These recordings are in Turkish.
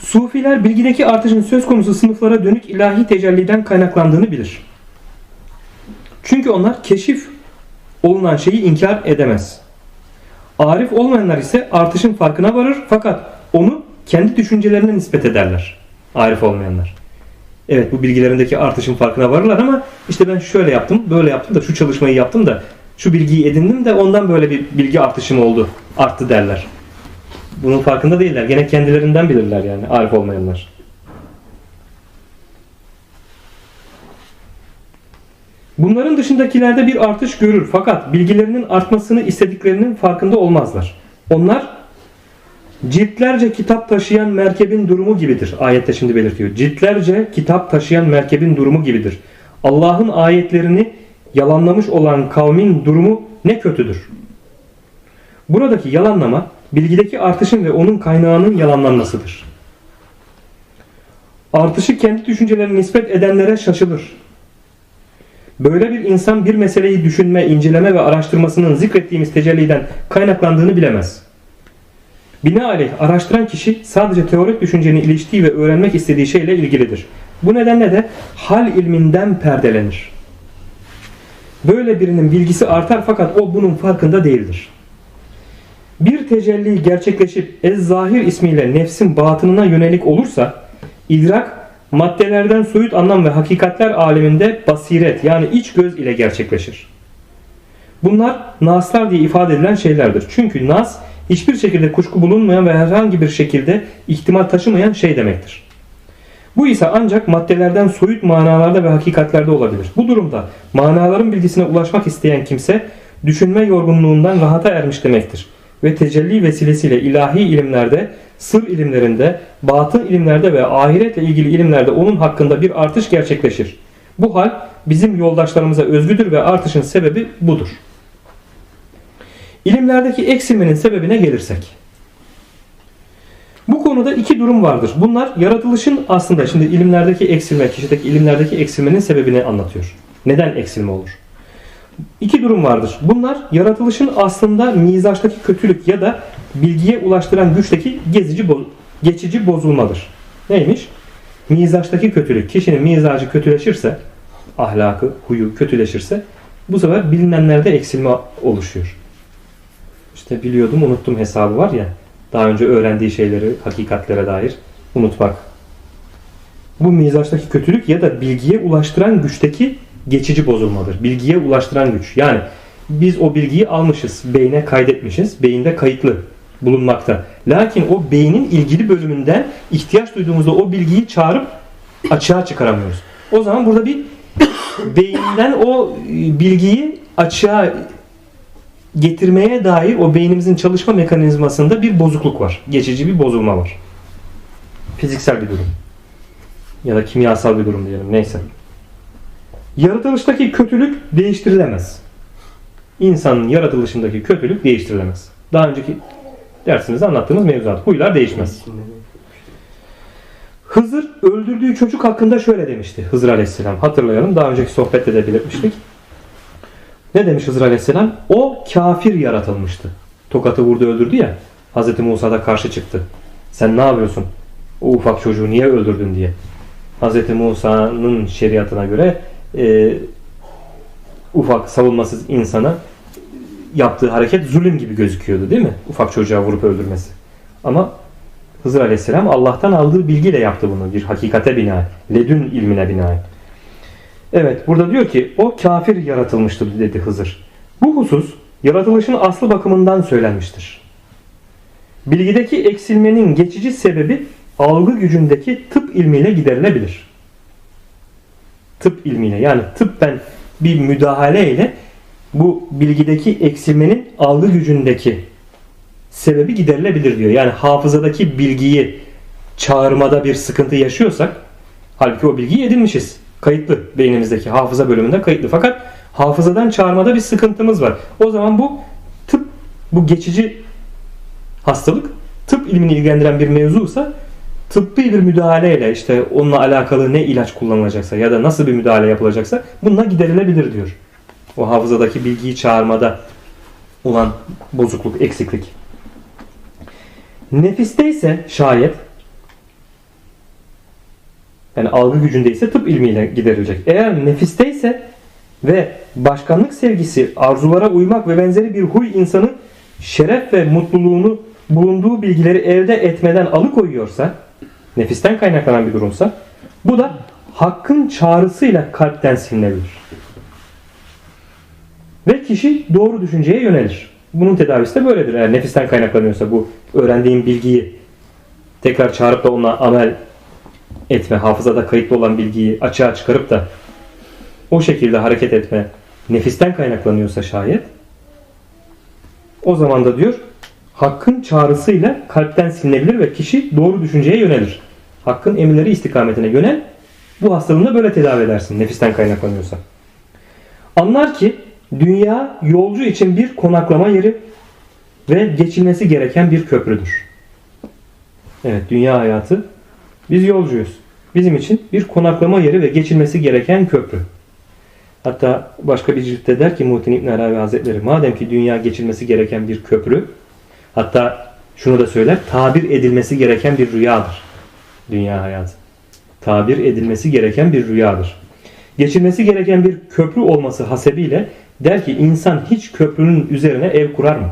Sufiler bilgideki artışın söz konusu sınıflara dönük ilahi tecelliden kaynaklandığını bilir. Çünkü onlar keşif olunan şeyi inkar edemez. Arif olmayanlar ise artışın farkına varır fakat onu kendi düşüncelerine nispet ederler. Arif olmayanlar. Evet bu bilgilerindeki artışın farkına varırlar ama işte ben şöyle yaptım, böyle yaptım da şu çalışmayı yaptım da şu bilgiyi edindim de ondan böyle bir bilgi artışım oldu, arttı derler. Bunun farkında değiller. Gene kendilerinden bilirler yani arif olmayanlar. Bunların dışındakilerde bir artış görür fakat bilgilerinin artmasını istediklerinin farkında olmazlar. Onlar ciltlerce kitap taşıyan merkebin durumu gibidir. Ayette şimdi belirtiyor. Ciltlerce kitap taşıyan merkebin durumu gibidir. Allah'ın ayetlerini yalanlamış olan kavmin durumu ne kötüdür. Buradaki yalanlama bilgideki artışın ve onun kaynağının yalanlanmasıdır. Artışı kendi düşüncelerine nispet edenlere şaşılır. Böyle bir insan bir meseleyi düşünme, inceleme ve araştırmasının zikrettiğimiz tecelliden kaynaklandığını bilemez. Binaenaleyh araştıran kişi sadece teorik düşüncenin iliştiği ve öğrenmek istediği şeyle ilgilidir. Bu nedenle de hal ilminden perdelenir. Böyle birinin bilgisi artar fakat o bunun farkında değildir. Bir tecelli gerçekleşip Ez-Zahir ismiyle nefsin batınına yönelik olursa idrak maddelerden soyut anlam ve hakikatler aleminde basiret yani iç göz ile gerçekleşir. Bunlar naslar diye ifade edilen şeylerdir. Çünkü nas hiçbir şekilde kuşku bulunmayan ve herhangi bir şekilde ihtimal taşımayan şey demektir. Bu ise ancak maddelerden soyut manalarda ve hakikatlerde olabilir. Bu durumda manaların bilgisine ulaşmak isteyen kimse düşünme yorgunluğundan rahata ermiş demektir. Ve tecelli vesilesiyle ilahi ilimlerde, sır ilimlerinde, batın ilimlerde ve ahiretle ilgili ilimlerde onun hakkında bir artış gerçekleşir. Bu hal bizim yoldaşlarımıza özgüdür ve artışın sebebi budur. İlimlerdeki eksilmenin sebebine gelirsek. Bu konuda iki durum vardır. Bunlar yaratılışın aslında şimdi ilimlerdeki eksilme, kişideki ilimlerdeki eksilmenin sebebini anlatıyor. Neden eksilme olur? İki durum vardır. Bunlar yaratılışın aslında mizaçtaki kötülük ya da bilgiye ulaştıran güçteki gezici bo- geçici bozulmadır. Neymiş? Mizaçtaki kötülük. Kişinin mizacı kötüleşirse, ahlakı, huyu kötüleşirse bu sefer bilinenlerde eksilme oluşuyor. İşte biliyordum unuttum hesabı var ya. Daha önce öğrendiği şeyleri hakikatlere dair unutmak. Bu mizaçtaki kötülük ya da bilgiye ulaştıran güçteki geçici bozulmadır. Bilgiye ulaştıran güç. Yani biz o bilgiyi almışız, beyne kaydetmişiz, beyinde kayıtlı bulunmakta. Lakin o beynin ilgili bölümünden ihtiyaç duyduğumuzda o bilgiyi çağırıp açığa çıkaramıyoruz. O zaman burada bir beyinden o bilgiyi açığa getirmeye dair o beynimizin çalışma mekanizmasında bir bozukluk var. Geçici bir bozulma var. Fiziksel bir durum. Ya da kimyasal bir durum diyelim. Neyse. Yaratılıştaki kötülük değiştirilemez. İnsanın yaratılışındaki kötülük değiştirilemez. Daha önceki dersimizde anlattığımız mevzuat. Huylar değişmez. Hızır öldürdüğü çocuk hakkında şöyle demişti Hızır Aleyhisselam. Hatırlayalım. Daha önceki sohbette de belirtmiştik. Ne demiş Hızır Aleyhisselam? O kafir yaratılmıştı. Tokatı vurdu öldürdü ya. Hz. Musa da karşı çıktı. Sen ne yapıyorsun? O ufak çocuğu niye öldürdün diye. Hz. Musa'nın şeriatına göre e, ufak savunmasız insana yaptığı hareket zulüm gibi gözüküyordu değil mi? Ufak çocuğa vurup öldürmesi. Ama Hızır Aleyhisselam Allah'tan aldığı bilgiyle yaptı bunu. Bir hakikate binaen. Ledün ilmine binaen. Evet burada diyor ki o kafir yaratılmıştır dedi Hızır. Bu husus yaratılışın aslı bakımından söylenmiştir. Bilgideki eksilmenin geçici sebebi algı gücündeki tıp ilmiyle giderilebilir. Tıp ilmiyle yani tıbben bir müdahale ile bu bilgideki eksilmenin algı gücündeki sebebi giderilebilir diyor. Yani hafızadaki bilgiyi çağırmada bir sıkıntı yaşıyorsak halbuki o bilgiyi edinmişiz. Kayıtlı beynimizdeki hafıza bölümünde kayıtlı. Fakat hafızadan çağırmada bir sıkıntımız var. O zaman bu tıp bu geçici hastalık tıp ilmini ilgilendiren bir mevzuysa tıbbi bir müdahaleyle işte onunla alakalı ne ilaç kullanılacaksa ya da nasıl bir müdahale yapılacaksa bununla giderilebilir diyor. O hafızadaki bilgiyi çağırmada olan bozukluk, eksiklik. Nefiste ise şayet Yani algı gücündeyse tıp ilmiyle giderilecek. Eğer nefisteyse ve başkanlık sevgisi, arzulara uymak ve benzeri bir huy insanın şeref ve mutluluğunu bulunduğu bilgileri elde etmeden alıkoyuyorsa, nefisten kaynaklanan bir durumsa, bu da hakkın çağrısıyla kalpten silinebilir. Ve kişi doğru düşünceye yönelir. Bunun tedavisi de böyledir. Eğer nefisten kaynaklanıyorsa bu öğrendiğin bilgiyi tekrar çağırıp da onunla amel etme, hafızada kayıtlı olan bilgiyi açığa çıkarıp da o şekilde hareket etme nefisten kaynaklanıyorsa şayet o zaman da diyor hakkın çağrısıyla kalpten silinebilir ve kişi doğru düşünceye yönelir. Hakkın emirleri istikametine yönel. Bu hastalığını böyle tedavi edersin nefisten kaynaklanıyorsa. Anlar ki dünya yolcu için bir konaklama yeri ve geçilmesi gereken bir köprüdür. Evet dünya hayatı biz yolcuyuz. Bizim için bir konaklama yeri ve geçilmesi gereken köprü. Hatta başka bir ciltte der ki Muhittin İbn Arabi Hazretleri madem ki dünya geçilmesi gereken bir köprü hatta şunu da söyler tabir edilmesi gereken bir rüyadır. Dünya hayatı. Tabir edilmesi gereken bir rüyadır. Geçilmesi gereken bir köprü olması hasebiyle der ki insan hiç köprünün üzerine ev kurar mı?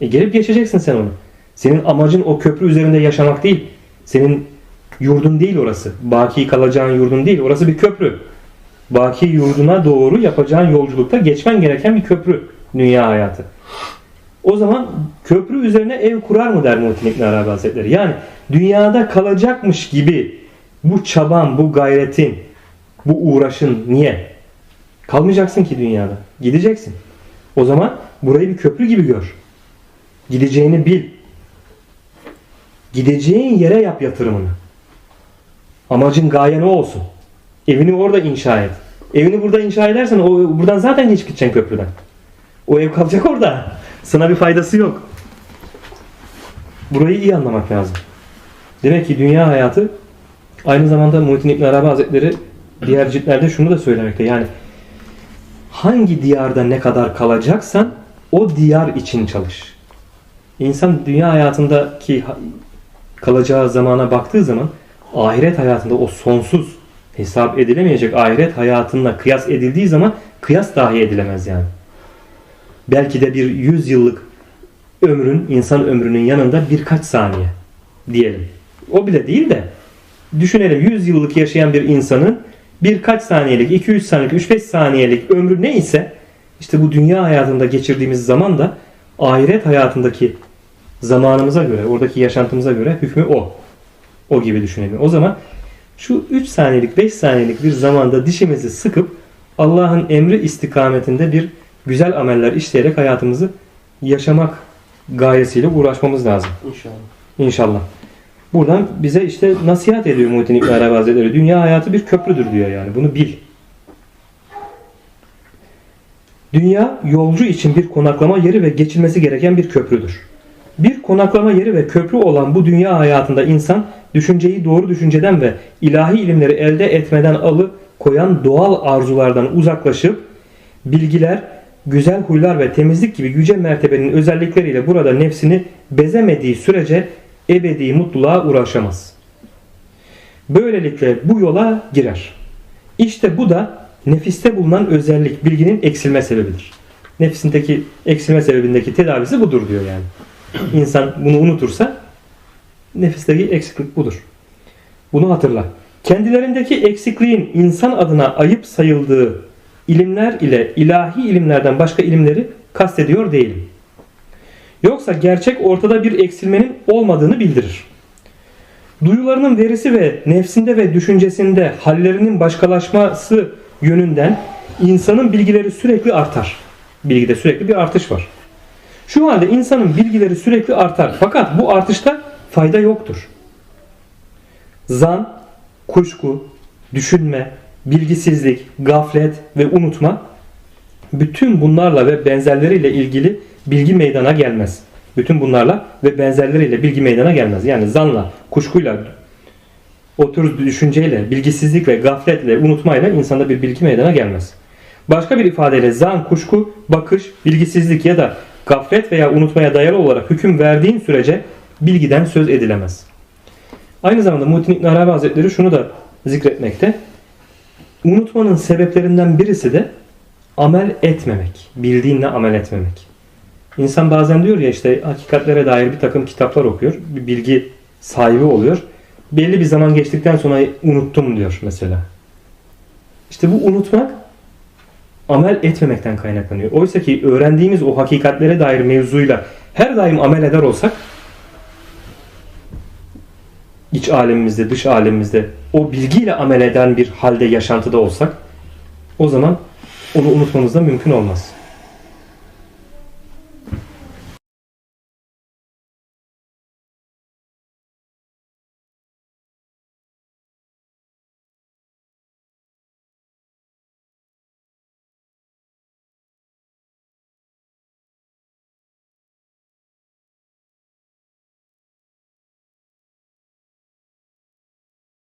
E gelip geçeceksin sen onu. Senin amacın o köprü üzerinde yaşamak değil. Senin yurdun değil orası. Baki kalacağın yurdun değil. Orası bir köprü. Baki yurduna doğru yapacağın yolculukta geçmen gereken bir köprü. Dünya hayatı. O zaman köprü üzerine ev kurar mı der Muhittin İbn Arabi Hazretleri. Yani dünyada kalacakmış gibi bu çaban, bu gayretin, bu uğraşın niye? Kalmayacaksın ki dünyada. Gideceksin. O zaman burayı bir köprü gibi gör. Gideceğini bil. Gideceğin yere yap yatırımını. Amacın gaye ne olsun? Evini orada inşa et. Evini burada inşa edersen o buradan zaten geç gideceksin köprüden. O ev kalacak orada. Sana bir faydası yok. Burayı iyi anlamak lazım. Demek ki dünya hayatı aynı zamanda Muhittin İbn Arabi Hazretleri diğer ciltlerde şunu da söylemekte. Yani hangi diyarda ne kadar kalacaksan o diyar için çalış. İnsan dünya hayatındaki kalacağı zamana baktığı zaman ahiret hayatında o sonsuz hesap edilemeyecek ahiret hayatına kıyas edildiği zaman kıyas dahi edilemez yani. Belki de bir yüz yıllık ömrün, insan ömrünün yanında birkaç saniye diyelim. O bile değil de düşünelim 100 yıllık yaşayan bir insanın birkaç saniyelik, 2-3 saniyelik, 3-5 saniyelik ömrü neyse işte bu dünya hayatında geçirdiğimiz zaman da ahiret hayatındaki zamanımıza göre, oradaki yaşantımıza göre hükmü o. O gibi düşünelim. O zaman şu 3 saniyelik, 5 saniyelik bir zamanda dişimizi sıkıp Allah'ın emri istikametinde bir güzel ameller işleyerek hayatımızı yaşamak gayesiyle uğraşmamız lazım. İnşallah. İnşallah. Buradan bize işte nasihat ediyor Muhittin İbn Arabi Hazretleri. Dünya hayatı bir köprüdür diyor yani. Bunu bil. Dünya yolcu için bir konaklama yeri ve geçilmesi gereken bir köprüdür. Bir konaklama yeri ve köprü olan bu dünya hayatında insan düşünceyi doğru düşünceden ve ilahi ilimleri elde etmeden alı koyan doğal arzulardan uzaklaşıp bilgiler, güzel huylar ve temizlik gibi yüce mertebenin özellikleriyle burada nefsini bezemediği sürece ebedi mutluluğa uğraşamaz. Böylelikle bu yola girer. İşte bu da nefiste bulunan özellik bilginin eksilme sebebidir. Nefsindeki eksilme sebebindeki tedavisi budur diyor yani. İnsan bunu unutursa nefisteki eksiklik budur. Bunu hatırla. Kendilerindeki eksikliğin insan adına ayıp sayıldığı ilimler ile ilahi ilimlerden başka ilimleri kastediyor değilim. Yoksa gerçek ortada bir eksilmenin olmadığını bildirir. Duyularının verisi ve nefsinde ve düşüncesinde hallerinin başkalaşması yönünden insanın bilgileri sürekli artar. Bilgide sürekli bir artış var. Şu halde insanın bilgileri sürekli artar. Fakat bu artışta fayda yoktur. Zan, kuşku, düşünme, bilgisizlik, gaflet ve unutma bütün bunlarla ve benzerleriyle ilgili bilgi meydana gelmez. Bütün bunlarla ve benzerleriyle bilgi meydana gelmez. Yani zanla, kuşkuyla, o tür düşünceyle, bilgisizlik ve gafletle, unutmayla insanda bir bilgi meydana gelmez. Başka bir ifadeyle zan, kuşku, bakış, bilgisizlik ya da gaflet veya unutmaya dayalı olarak hüküm verdiğin sürece bilgiden söz edilemez. Aynı zamanda Muhittin İbn Arabi Hazretleri şunu da zikretmekte. Unutmanın sebeplerinden birisi de amel etmemek. Bildiğinle amel etmemek. İnsan bazen diyor ya işte hakikatlere dair bir takım kitaplar okuyor. Bir bilgi sahibi oluyor. Belli bir zaman geçtikten sonra unuttum diyor mesela. İşte bu unutmak amel etmemekten kaynaklanıyor. Oysa ki öğrendiğimiz o hakikatlere dair mevzuyla her daim amel eder olsak iç alemimizde, dış alemimizde o bilgiyle amel eden bir halde yaşantıda olsak o zaman onu unutmamız da mümkün olmaz.